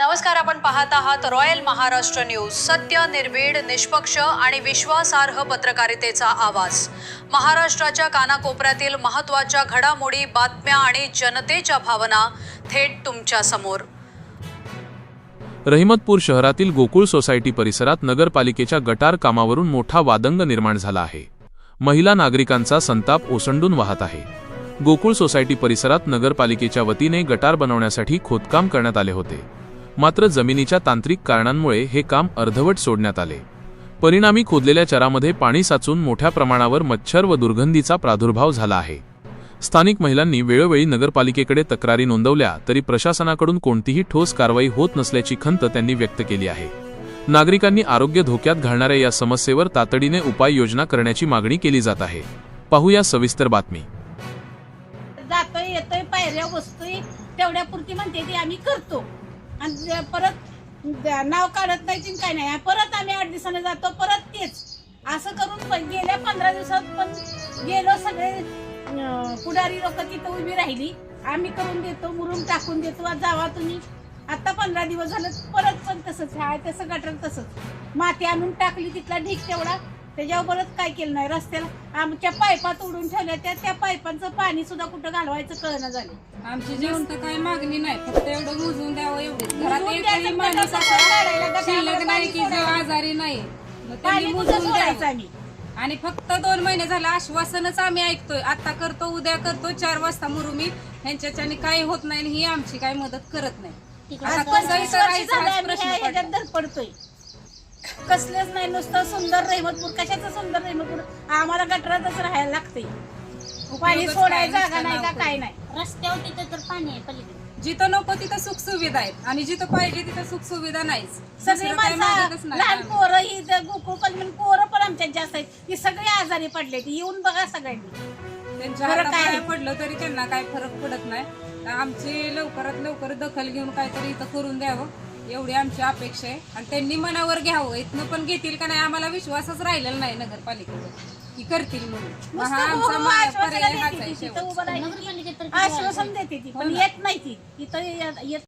नमस्कार आपण पाहत आहात रॉयल महाराष्ट्र न्यूज. सत्य निर्भीड निष्पक्ष आणि विश्वासार्ह पत्रकारितेचा आवाज. महाराष्ट्राच्या कानाकोपऱ्यातील महत्त्वाच्या घडामोडी बातम्या आणि जनतेच्या भावना थेट तुमच्यासमोर. रहिमतपूर शहरातील गोकुळ सोसायटी परिसरात नगरपालिकेच्या गटार कामावरून मोठा वादंग निर्माण झाला आहे. महिला नागरिकांचा संताप ओसंडून वाहत आहे. गोकुळ सोसायटी परिसरात नगरपालिकेच्या वतीने गटार बनवण्यासाठी खोदकाम करण्यात आले होते. मात्र जमिनीच्या तांत्रिक कारणांमुळे हे काम अर्धवट सोडण्यात आले. परिणामी खोदलेल्या चरामध्ये पाणी साचून मोठ्या प्रमाणावर मच्छर व दुर्गंधीचा प्रादुर्भाव झाला आहे. स्थानिक महिलांनी वेळोवेळी नगरपालिकेकडे तक्रारी नोंदवल्या तरी प्रशासनाकडून कोणतीही ठोस कारवाई होत नसल्याची खंत त्यांनी व्यक्त केली आहे. नागरिकांनी आरोग्य धोक्यात घालणाऱ्या या समस्येवर तातडीने उपाययोजना करण्याची मागणी केली जात आहे. पाहूया सविस्तर बातमी. जातोय येतोय पायऱ्या बसतोय तेवढ्या पुरती म्हणते ती आम्ही करतो. आणि परत नाव काढत नाही की काय नाही. परत आम्ही आठ दिवसाने जातो परत तेच. असं करून पण गेल्या पंधरा दिवसात पण गेलो सगळे पुढारी लोक तिथं उभी राहिली. आम्ही करून देतो मुरुम टाकून देतो आज जावा तुम्ही. आता पंधरा दिवस झालं परत पण तसंच. आहे तसं गटर तसंच. माती आणून टाकली तिथला ढीक तेवढा. त्याच्यावर परत काय केलं नाही? रस्त्याला आमच्या पायपात उडून ठेवल्या त्या त्या पायपांचं पाणी सुद्धा कुठं घालवायचं कळणं झालं. आमची जास्त काही मागणी नाही. फक्त एवढं मोजून द्यावं एवढं. घरात मोजून एकही द्यायचं, माणूस गटार असा काढायला, गटार शिल्लक नाही की जो. आजारी नाही. मग त्यांनी पाणी कुठं मोजून सोडायचं द्यावं आम्ही? आणि फक्त दोन महिने झाले आश्वासनच आम्ही ऐकतोय. आता करतो उद्या करतो चार वाजता मुरुमी ह्यांच्याच्याने काही होत नाही आणि ही आमची काही मदत करत नाही. आज पंचवीस राहायचं झालं हाच आम्ही प्रश्न ह्या- ह्याच्यात पडला. धडपडतोय कसलेच नाही नुसतं सुंदर रहिमतपूर. कशाचं सुंदर रहिमतपूर? आम्हाला गटरातच राहायला लागतंय. पाणी काय? जागा नाही का? काय नाही. रस्त्यावर तिथं तर पाणी आहे पलीकडे. जिथं नको तिथं सुख सुविधा आहेत. आणि जिथं पाहिजे तिथं सुख सुविधा नाहीच. सगळी दुसरं काही मागतच माणसं नाही लहान आम्ही. पोरं ही गोकुळ कलमन पोरं पण आमच्यात जास्त आहेत. ती सगळी आजारी पडले ती येऊन बघा सगळ्यांनी. त्यांच्या फरक काय? हातापाया? पडलं तरी त्यांना काही फरक पडत नाही. आमची लवकरात लवकर दखल घेऊन काहीतरी इथं करून द्यावं. एवढी आमची अपेक्षा आहे. आणि त्यांनी मनावर घ्यावं. इथनं पण घेतील का नाही आम्हाला विश्वासच राहिलेला नाही नगरपालिकेवर. की करतील म्हणून. हा आमचा मा- आश्वासनं पर्याय हाच देते आहे शेवट. आश्वासन ती हो पण ना. येत नाही ती. इथं येत